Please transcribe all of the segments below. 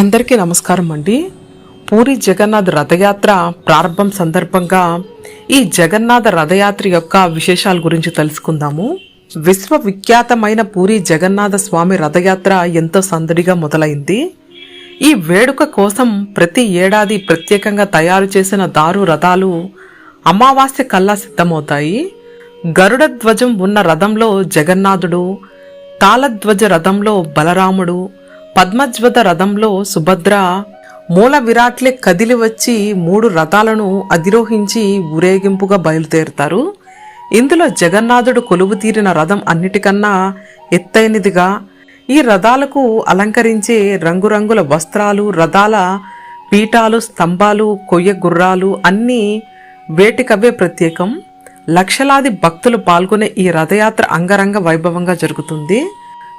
అందరికీ నమస్కారం అండి. పూరి జగన్నాథ్ రథయాత్ర ప్రారంభం సందర్భంగా ఈ జగన్నాథ రథయాత్ర యొక్క విశేషాల గురించి తెలుసుకుందాము. విశ్వవిఖ్యాతమైన పూరి జగన్నాథ స్వామి రథయాత్ర ఎంతో సందడిగా మొదలైంది. ఈ వేడుక కోసం ప్రతి ఏడాది ప్రత్యేకంగా తయారు చేసిన దారు రథాలు అమావాస్య కల్లా సిద్ధమవుతాయి. గరుడ ధ్వజం ఉన్న రథంలో జగన్నాథుడు తాళధ్వజ రథంలో బలరాముడు పద్మజ్వత రథంలో సుభద్ర మూల విరాట్లే కదిలి వచ్చి మూడు రథాలను అధిరోహించి ఊరేగింపుగా బయలుదేరుతారు. ఇందులో జగన్నాథుడు కొలువు తీరిన రథం అన్నిటికన్నా ఎత్తైనదిగా ఈ రథాలకు అలంకరించే రంగురంగుల వస్త్రాలు రథాల పీఠాలు స్తంభాలు కొయ్య గుర్రాలు అన్నీ వేటికవే ప్రత్యేకం. లక్షలాది భక్తులు పాల్గొనే ఈ రథయాత్ర అంగరంగ వైభవంగా జరుగుతుంది.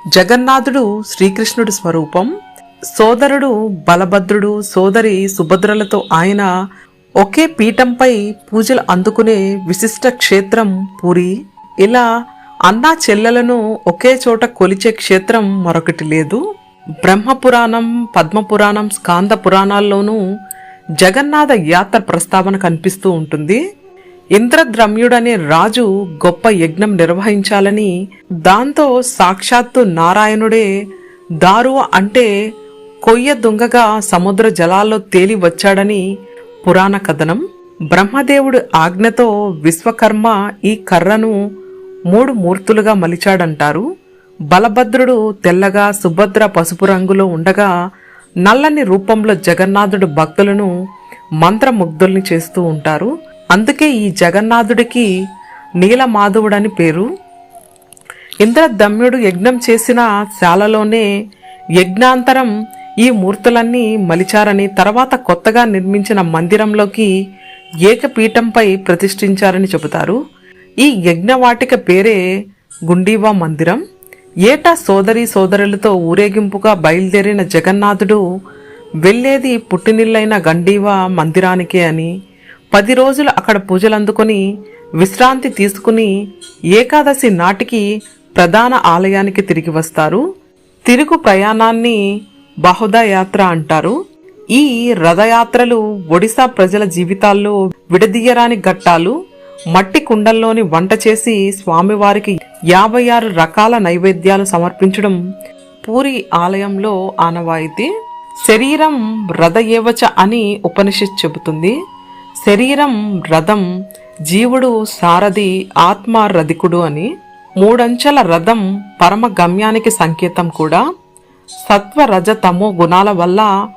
జగన్నాథుడు శ్రీకృష్ణుడి స్వరూపం. సోదరుడు బలభద్రుడు సోదరి సుభద్రలతో ఆయన ఒకే పీఠంపై పూజలు అందుకునే విశిష్ట క్షేత్రం పూరి. ఇలా అన్నా చెల్లెలను ఒకే చోట కొలిచే క్షేత్రం మరొకటి లేదు. బ్రహ్మపురాణం పద్మపురాణం స్కాంద పురాణాల్లోనూ జగన్నాథ యాత్ర ప్రస్తావన కనిపిస్తూ ఉంటుంది. ఇంద్రద్రమ్యుడనే రాజు గొప్ప యజ్ఞం నిర్వహించాలని దాంతో సాక్షాత్తు నారాయణుడే దారువ అంటే కొయ్య దొంగగా సముద్ర జలాల్లో తేలి వచ్చాడని పురాణ కథనం. బ్రహ్మదేవుడి ఆజ్ఞతో విశ్వకర్మ ఈ కర్రను మూడు మూర్తులుగా మలిచాడంటారు. బలభద్రుడు తెల్లగా సుభద్ర పసుపు రంగులో ఉండగా నల్లని రూపంలో జగన్నాథుడు భక్తులను మంత్రముగ్ధుల్ని చేస్తూ ఉంటారు. అందుకే ఈ జగన్నాథుడికి నీలమాధవుడని పేరు. ఇంద్రదమ్యుడు యజ్ఞం చేసిన శాలలోనే యజ్ఞాంతరం ఈ మూర్తులన్నీ మలిచారని తర్వాత కొత్తగా నిర్మించిన మందిరంలోకి ఏకపీఠంపై ప్రతిష్ఠించారని చెబుతారు. ఈ యజ్ఞవాటిక పేరే గుండీవా మందిరం. ఏటా సోదరి సోదరులతో ఊరేగింపుగా బయలుదేరిన జగన్నాథుడు వెళ్ళేది పుట్టినిల్లైన గండీవా మందిరానికే అని పది రోజులు అక్కడ పూజలు అందుకొని విశ్రాంతి తీసుకుని ఏకాదశి నాటికి ప్రధాన ఆలయానికి తిరిగి వస్తారు. తిరుగు ప్రయాణాన్ని బహుదా యాత్ర అంటారు. ఈ రథయాత్రలు ఒడిశా ప్రజల జీవితాల్లో విడదీయరాని ఘట్టాలు. మట్టి కుండల్లోని వంట చేసి స్వామివారికి యాభై ఆరు రకాల నైవేద్యాలు సమర్పించడం పూరి ఆలయంలో ఆనవాయితీ. శరీరం రథ ఏవచ అని ఉపనిషత్ చెబుతుంది. శరీరం రథం జీవుడు సారథి ఆత్మ రధికుడు అని మూడంచెల రథం పరమ గమ్యానికి సంకేతం కూడా. సత్వ రజ తమో గుణాల వల్ల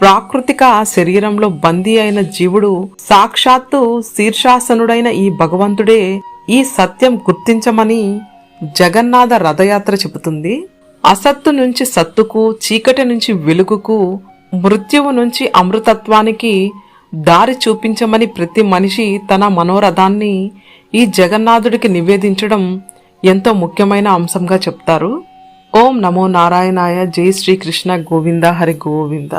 ప్రాకృతిక శరీరంలో బందీ అయిన జీవుడు సాక్షాత్తు శీర్షాసనుడైన ఈ భగవంతుడే ఈ సత్యం గుర్తించమని జగన్నాథ రథయాత్ర చెబుతుంది. అసత్తు నుంచి సత్తుకు చీకటి నుంచి వెలుగుకు మృత్యువు నుంచి అమృతత్వానికి దారి చూపించమని ప్రతి మనిషి తన మనోరథాన్ని ఈ జగన్నాథుడికి నివేదించడం ఎంతో ముఖ్యమైన అంశంగా చెప్తారు. ఓం నమో నారాయణాయ జై శ్రీకృష్ణ గోవింద హరి గోవింద.